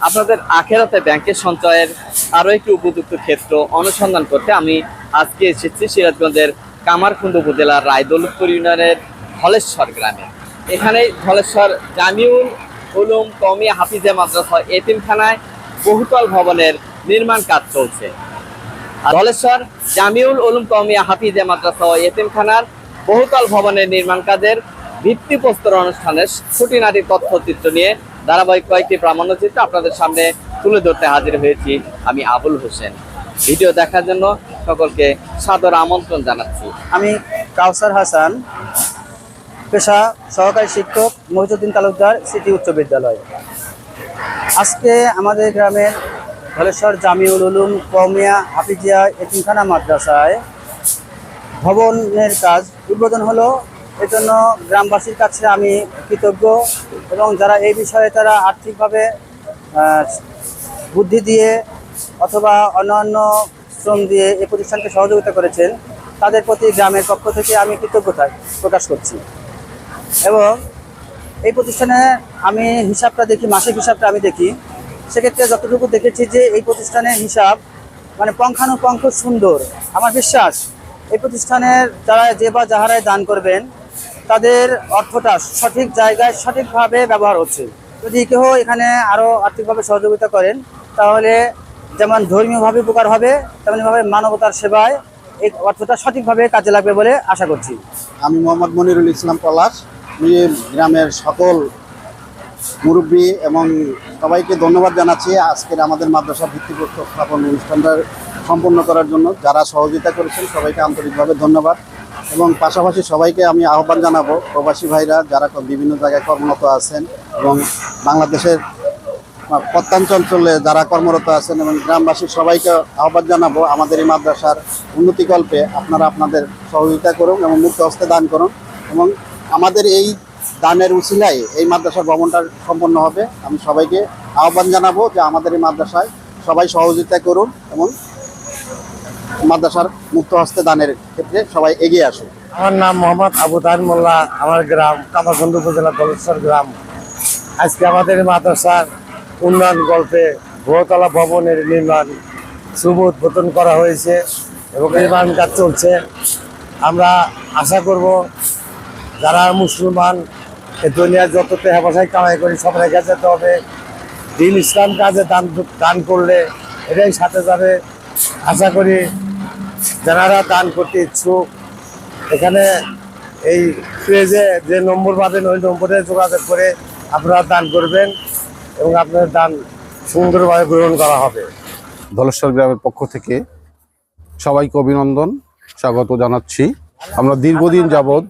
আপনাদের আখেরাতে ব্যাংকের সঞ্চয়ের আরও একটি উপযুক্ত ক্ষেত্র অনুসন্ধান করতে আমি আজকে এসেছি সিরাজগঞ্জের কামারকুন্দ উপজেলার রায়দৌলতপুর ইউনিয়নের ধলেশ্বর গ্রামে। এখানে ধলেশ্বর জামিউল উলুম কমি হাফিজে মাদ্রাসা এতিমখানায় বহুতল ভবনের নির্মাণ কাজ চলছে। ধলেশ্বর জামিউল উলুম কমিয়া হাফিজে মাদ্রাসা এতিমখানার বহুতল ভবনের নির্মাণ কাজের ভিত্তিপ্রস্তর অনুষ্ঠানের খুঁটিনাটি তথ্যচিত্র নিয়ে ধারাবাহিক কয়েকটি প্রামাণ্যচিত্র আপনাদের সামনে তুলে ধরতে হাজির হয়েছি আমি আবুল হোসেন। ভিডিও দেখার জন্য সকলকে সাদর আমন্ত্রণ জানাচ্ছি। আমি কাউসার হাসান, পেশা সহকারী শিক্ষক, মহিজুদ্দিন তালুকদার, সিটি উচ্চ বিদ্যালয়। আজকে আমাদের গ্রামের ধলেশ্বর জামিউল উলুম কমিয়া হাফিজিয়া এতিমখানা মাদ্রাসায় ভবনের কাজ উদ্বোধন হলো এজন্য গ্রামবাসীর কাছে আমি কৃতজ্ঞ এবং যারা এই বিষয়ে তারা আর্থিকভাবে বুদ্ধি দিয়ে অথবা অন্যান্য শ্রম দিয়ে এই প্রতিষ্ঠানকে সহযোগিতা করেছেন, তাদের প্রতি গ্রামের পক্ষ থেকে আমি কৃতজ্ঞতা প্রকাশ করছি। এবং এই প্রতিষ্ঠানে আমি হিসাবটা দেখি, মাসিক হিসাবটা আমি দেখি। সেক্ষেত্রে যতটুকু দেখেছি যে এই প্রতিষ্ঠানের হিসাব মানে পঙ্খানুপঙ্খ সুন্দর। আমার বিশ্বাস, এই প্রতিষ্ঠানের যারা যে বা যাহারাই দান করবেন তাদের অর্থটা সঠিক জায়গায় সঠিকভাবে ব্যবহার হচ্ছে। যদি কেউ এখানে আরও আর্থিকভাবে সহযোগিতা করেন, তাহলে যেমন ধর্মীয়ভাবে উপকার হবে, তেমনিভাবে মানবতার সেবায় এই অর্থটা সঠিকভাবে কাজে লাগবে বলে আশা করছি। আমি মোহাম্মদ মনিরুল ইসলাম পলাশ, আমি গ্রামের সকল মুরব্বী এবং সবাইকে ধন্যবাদ জানাচ্ছি আজকের আমাদের মাদ্রাসা ভিত্তিপ্রস্তর স্থাপন অনুষ্ঠানটা সম্পন্ন করার জন্য। যারা সহযোগিতা করেছেন, সবাইকে আন্তরিকভাবে ধন্যবাদ। এবং পাশাপাশি সবাইকে আমি আহ্বান জানাব প্রবাসী ভাইরা, যারা বিভিন্ন জায়গায় কর্মরত আছেন এবং বাংলাদেশের প্রত্যন্ত অঞ্চলে যারা কর্মরত আছেন এবং গ্রামবাসী, সবাইকে আহ্বান জানাব আমাদের এই মাদ্রাসার উন্নতিকল্পে আপনারা আপনাদের সহযোগিতা করুন এবং মুক্ত হস্তে দান করুন এবং আমাদের এই দানের উসিলায় এই মাদ্রাসার ভবনটা সম্পন্ন হবে। আমি সবাইকে আহ্বান জানাব যে আমাদের এই মাদ্রাসায় সবাই সহযোগিতা করুন এবং মাদ্রাসার মুক্ত হস্তে দানের ক্ষেত্রে সবাই এগিয়ে আসুন আমার নাম মোহাম্মদ আবু তাহির মোল্লা, আমার গ্রাম কামারখন্দ উপজেলা দলেশ্বর গ্রাম। আজকে আমাদের মাদ্রাসার উন্নয়ন গল্পে বহুতলা ভবনের নির্মাণ শুভ উদ্বোধন করা হয়েছে এবং নির্মাণ কাজ চলছে। আমরা আশা করব যারা মুসলমান, এ দুনিয়ার যত টেহা পয়সায় কামাই করি সব রেখে যেতে হবে। দিন ইসলাম কাজে দান দান করলে এটাই সাথে যাবে। আশা করি যারা দান করতে ইচ্ছুক, এখানে এই পেজে যে নম্বর পাবেন, ওই নম্বরে যোগাযোগ করে আপনারা দান করবেন এবং আপনার দান সুন্দরভাবে গ্রহণ করা হবে। ধলেশ্বর গ্রামের পক্ষ থেকে সবাইকে অভিনন্দন, স্বাগত জানাচ্ছি। আমরা দীর্ঘদিন যাবৎ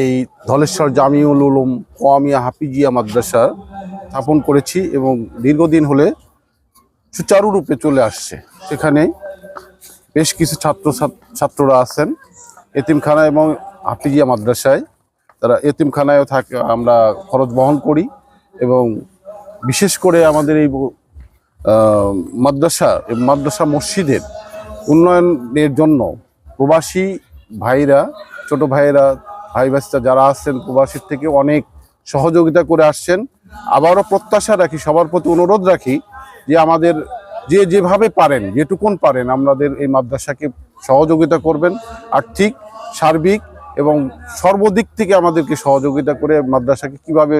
এই ধলেশ্বর জামিউল উলুম কোয়ামিয়া হাফিজিয়া মাদ্রাসা স্থাপন করেছি এবং দীর্ঘদিন হলে সুচারুরূপে চলে আসছে। সেখানে বেশ কিছু ছাত্র ছাত্ররা আছেন। এতিমখানা এবং হাফিজিয়া মাদ্রাসায়। তারা এতিমখানায়ও থাকে আমরা খরচ বহন করি এবং বিশেষ করে আমাদের এই মাদ্রাসা মাদ্রাসা মসজিদের উন্নয়নের জন্য প্রবাসী ভাইরা, ছোট ভাইয়েরা, ভাই ভাইস্তা যারা আসছেন প্রবাসীর থেকে অনেক সহযোগিতা করে আসছেন। আবারও প্রত্যাশা রাখি, সবার প্রতি অনুরোধ রাখি যে আমাদের যে যেভাবে পারেন, যেটুকুন পারেন, আমাদের এই মাদ্রাসাকে সহযোগিতা করবেন। আর্থিক সার্বিক এবং সর্বদিক থেকে আমাদেরকে সহযোগিতা করে মাদ্রাসাকে কীভাবে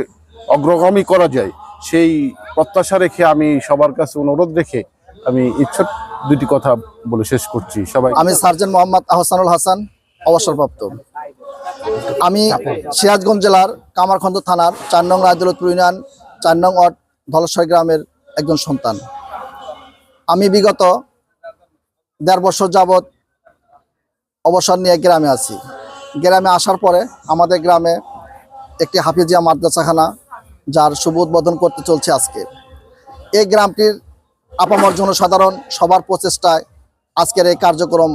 অগ্রগামী করা যায়, সেই প্রত্যাশা রেখে আমি সবার কাছে অনুরোধ রেখে আমি ইচ্ছা দুটি কথা বলে শেষ করছি। সবাই আমি সার্জেন্ট মোহাম্মদ আহসানুল হাসান, অবসরপ্রাপ্ত। আমি সিরাজগঞ্জ জেলার কামারখন্দ থানার চার নং রায়দুলতপুর ইউনিয়ন, চার নং ওয়ার্ড ধলেশ্বর গ্রামের একজন সন্তান। আমি বিগত দেড় বছর যাবৎ অবসর নিয়ে গ্রামে আছি। গ্রামে আসার পরে আমাদের গ্রামে একটি হাফিজিয়া মাদ্রাসাখানা যার শুভ উদ্বোধন করতে চলছে আজকে। এই গ্রামটির আপামর জনসাধারণ সবার প্রচেষ্টায় আজকের এই কার্যক্রম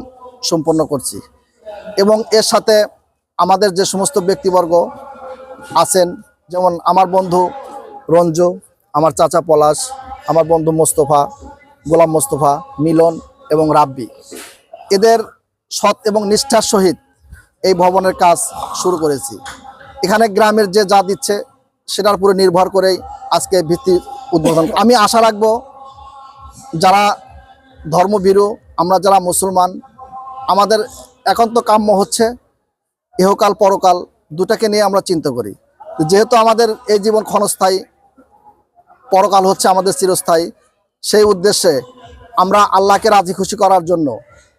সম্পন্ন করছি এবং এর সাথে আমাদের যে সমস্ত ব্যক্তিবর্গ আছেন, যেমন আমার বন্ধু রঞ্জু, আমার চাচা পলাশ, আমার বন্ধু মোস্তফা গোলাম মোস্তফা, মিলন এবং রাব্বি। এদের সৎ এবং নিষ্ঠার সহিত এই ভবনের কাজ শুরু করেছি। এখানে গ্রামের যে যা দিচ্ছে, সেটার উপরে নির্ভর করেই আজকে ভিত্তি উদ্বোধন। আমি আশা রাখব, যারা ধর্মভীরু, আমরা যারা মুসলমান, আমাদের একান্ত কাম্য হচ্ছে, ইহকাল পরকাল দুটাকে নিয়ে আমরা চিন্তা করি। যেহেতু আমাদের এই জীবন ক্ষণস্থায়ী, পরকাল হচ্ছে আমাদের চিরস্থায়ী সেই উদ্দেশ্যে আমরা আল্লাহকে রাজি খুশি করার জন্য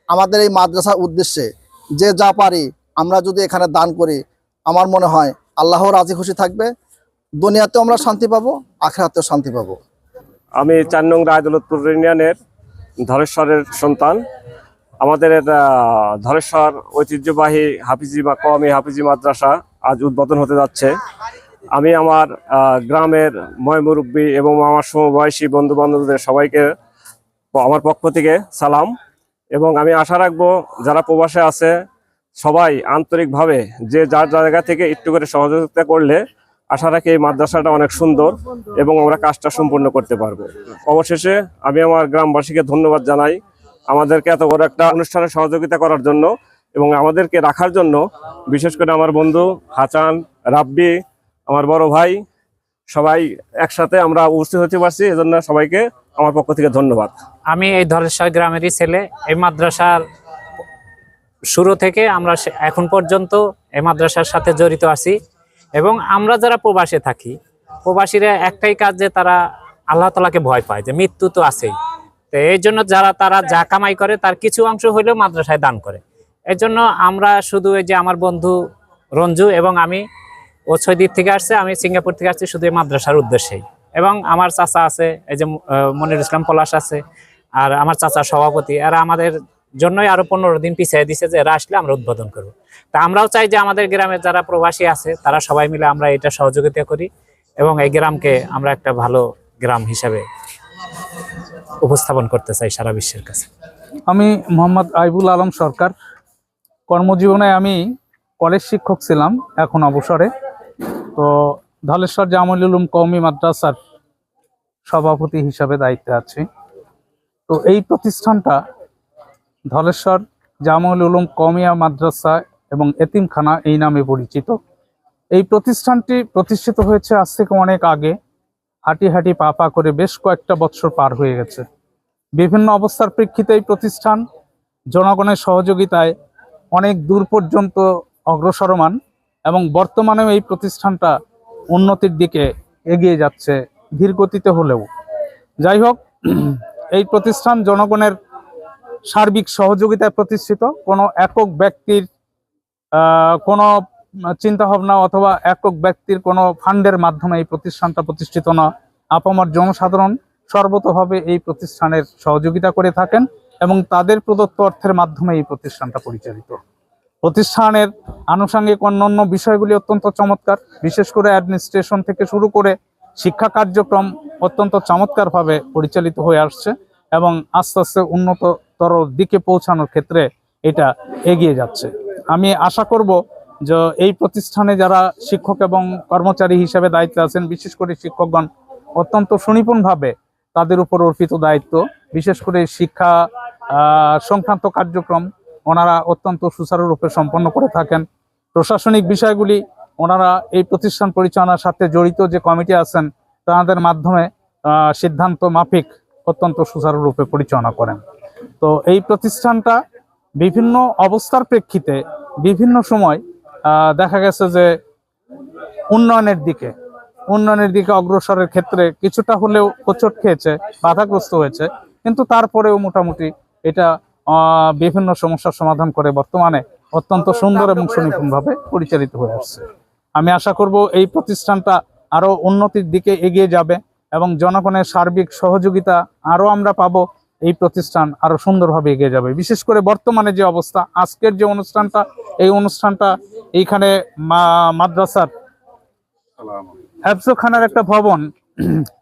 আমাদের এই মাদ্রাসার উদ্দেশ্যে যে যা পারি আমরা যদি এখানে দান করি, আমার মনে হয় আল্লাহ রাজি খুশি থাকবে। দুনিয়াতেও আমরা শান্তি পাবো, আখেরাতেও শান্তি পাবো। আমি চার নং রায়দৌলতপুর ইউনিয়নের ধরেশ্বরের সন্তান। আমাদের ধরেশ্বর ঐতিহ্যবাহী হাফিজি বা কমি হাফিজি মাদ্রাসা আজ উদ্বোধন হতে যাচ্ছে। আমি আমার গ্রামের ময় মুরব্বী এবং আমার সমবয়সী বন্ধু বান্ধবদের সবাইকে আমার পক্ষ থেকে সালাম। এবং আমি আশা রাখব যারা প্রবাসে আছে, সবাই আন্তরিকভাবে যে যার জায়গা থেকে একটু করে সহযোগিতা করলে আশা রাখি এই মাদ্রাসাটা অনেক সুন্দর এবং আমরা কাজটা সম্পূর্ণ করতে পারব। অবশেষে আমি আমার গ্রামবাসীকে ধন্যবাদ জানাই আমাদেরকে এত বড় একটা অনুষ্ঠানে সহযোগিতা করার জন্য এবং আমাদেরকে রাখার জন্য, বিশেষ করে আমার বন্ধু হাসান রাব্বি আমার বড় ভাই, সবাই একসাথে আমরা উপস্থিত হতে পারছি, এজন্য সবাইকে আমার পক্ষ থেকে ধন্যবাদ। আমি এই ধরেশ্বর গ্রামেরই ছেলে, এই মাদ্রাসার শুরু থেকে আমরা এখন পর্যন্ত এই মাদ্রাসার সাথে জড়িত আছি এবং আমরা যারা প্রবাসে থাকি, প্রবাসীরা একটাই কাজ যে তারা আল্লাহ তালাকে ভয় পায় যে মৃত্যু তো আছেই। তো এই জন্য যারা তারা যা কামাই করে তার কিছু অংশ হইলেও মাদ্রাসায় দান করে। এই জন্য আমরা শুধু এই যে আমার বন্ধু রঞ্জু এবং আমি ও ছয় দিক থেকে আসছে, আমি সিঙ্গাপুর থেকে আসছি শুধু মাদ্রাসার উদ্দেশ্যেই। এবং আমার চাচা আছে, এই যে মনির ইসলাম পলাশ আছে, আর আমার চাচা সভাপতি আর আমাদের জন্যই আরও পনেরো দিন পিছিয়ে দিছে যে এরা আসলে আমরা উদ্বোধন করব। তা আমরাও চাই যে আমাদের গ্রামের যারা প্রবাসী আছে, তারা সবাই মিলে আমরা এটা সহযোগিতা করি এবং এই গ্রামকে আমরা একটা ভালো গ্রাম হিসাবে উপস্থাপন করতে চাই সারা বিশ্বের কাছে। আমি মোহাম্মদ আইবুল আলম সরকার। কর্মজীবনে আমি কলেজ শিক্ষক ছিলাম, এখন অবসরে। তো ধলেশ্বর জামুল উলুম কওমি মাদ্রাসার সভাপতি হিসাবে দায়িত্বে আছি। তো এই প্রতিষ্ঠানটা ধলেশ্বর জামুল উলুম কওমিয়া মাদ্রাসা এবং এতিমখানা এই নামে পরিচিত। এই প্রতিষ্ঠানটি প্রতিষ্ঠিত হয়েছে আজ থেকে অনেক আগে। হাঁটি হাঁটি পা পা করে বেশ কয়েকটা বছর পার হয়ে গেছে। বিভিন্ন অবস্থার প্রেক্ষিতে এই প্রতিষ্ঠান জনগণের সহযোগিতায় অনেক দূর পর্যন্ত অগ্রসরমান। এবং বর্তমানেও এই প্রতিষ্ঠানটা উন্নতির দিকে এগিয়ে যাচ্ছে ধীর গতিতে হলেও। যাই হোক, এই প্রতিষ্ঠান জনগণের সার্বিক সহযোগিতায় প্রতিষ্ঠিত। কোনো একক ব্যক্তির কোনো চিন্তা ভাবনা অথবা একক ব্যক্তির কোনো ফান্ডের মাধ্যমে এই প্রতিষ্ঠানটা প্রতিষ্ঠিত না। আপামর জনসাধারণ সর্বতভাবে এই প্রতিষ্ঠানের সহযোগিতা করে থাকেন এবং তাদের প্রদত্ত অর্থের মাধ্যমে এই প্রতিষ্ঠানটা পরিচালিত। প্রতিষ্ঠানের আনুষঙ্গিক অন্যান্য বিষয়গুলি অত্যন্ত চমৎকার। বিশেষ করে অ্যাডমিনিস্ট্রেশন থেকে শুরু করে শিক্ষা কার্যক্রম অত্যন্ত চমৎকারভাবে পরিচালিত হয়ে আসছে এবং আস্তে আস্তে উন্নততর দিকে পৌঁছানোর ক্ষেত্রে এটা এগিয়ে যাচ্ছে। আমি আশা করব যে এই প্রতিষ্ঠানে যারা শিক্ষক এবং কর্মচারী হিসেবে দায়িত্বে আছেন, বিশেষ করে শিক্ষকগণ, অত্যন্ত সুনিপুণভাবে তাদের উপর অর্পিত দায়িত্ব। বিশেষ করে শিক্ষা সংক্রান্ত কার্যক্রম ওনারা অত্যন্ত সুচারুরূপে সম্পন্ন করে থাকেন। প্রশাসনিক বিষয়গুলি ওনারা এই প্রতিষ্ঠান পরিচালনার সাথে জড়িত যে কমিটি আছেন, তাদের মাধ্যমে সিদ্ধান্ত মাফিক অত্যন্ত সুচারুরূপে পরিচালনা করেন। তো এই প্রতিষ্ঠানটা বিভিন্ন অবস্থার প্রেক্ষিতে বিভিন্ন সময় দেখা গেছে যে উন্নয়নের দিকে উন্নয়নের দিকে অগ্রসরের ক্ষেত্রে কিছুটা হলেও হোঁচট খেয়েছে, বাধাগ্রস্ত হয়েছে, কিন্তু তারপরেও মোটামুটি এটা বিভিন্ন সমস্যার সমাধান করে বর্তমানে অত্যন্ত সুন্দর এবং সুনিপুণভাবে পরিচালিত হয়ে আসছে। আমি আশা করব এই প্রতিষ্ঠানটা আরও উন্নতির দিকে এগিয়ে যাবে এবং জনগণের সার্বিক সহযোগিতা আরও আমরা পাবো এই প্রতিষ্ঠান আরও সুন্দরভাবে এগিয়ে যাবে। বিশেষ করে বর্তমানে যে অবস্থা আজকের যে অনুষ্ঠানটা এই অনুষ্ঠানটা এইখানে মাদ্রাসার হেফজোখানার একটা ভবন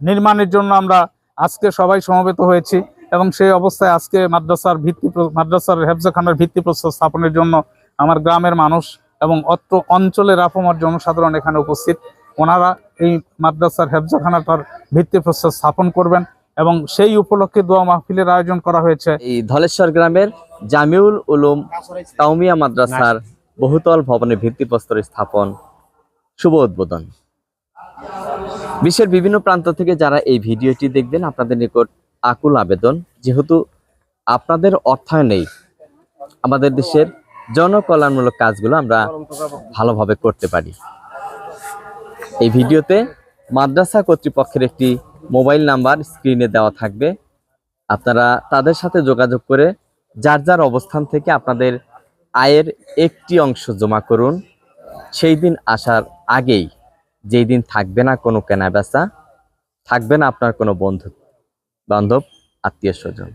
নির্মাণের জন্য আমরা আজকে সবাই সমবেত হয়েছি। এবং সেই অবস্থায় আজকে মাদ্রাসার ভিত্তি মাদ্রাসার হেফজোখানার ভিত্তি প্রস্তর স্থাপনের জন্য আমার গ্রামের মানুষ এবং অত্র অঞ্চলের আপামর জনসাধারণ এখানে উপস্থিত। ওনারা এই মাদ্রাসার হেফজোখানাটার ভিত্তি প্রস্তর স্থাপন করবেন এবং সেই উপলক্ষে দোয়া মাহফিলের আয়োজন করা হয়েছে। এই ধলেশ্বর গ্রামের জামিউল উলুম কাউমিয়া মাদ্রাসার বহুতল ভবনের ভিত্তিপ্রস্তর স্থাপন। শুভ উদ্বোধন। বিশ্বের বিভিন্ন প্রান্ত থেকে যারা এই ভিডিওটি দেখবেন, আপনাদের নিকট আকুল আবেদন। যেহেতু আপনাদের অর্থায়নেই আমাদের দেশের জনকল্যাণমূলক কাজগুলো আমরা ভালোভাবে করতে পারি। এই ভিডিওতে মাদ্রাসা কর্তৃপক্ষের একটি মোবাইল নাম্বার স্ক্রিনে দেওয়া থাকবে। আপনারা তাদের সাথে যোগাযোগ করে যার যার অবস্থান থেকে আপনাদের আয়ের একটি অংশ জমা করুন। সেই দিন আসার আগেই, যেই দিন থাকবে না কোনো কেনা বেচা থাকবে না আপনার কোনো বন্ধু বান্ধব আত্মীয় স্বজন।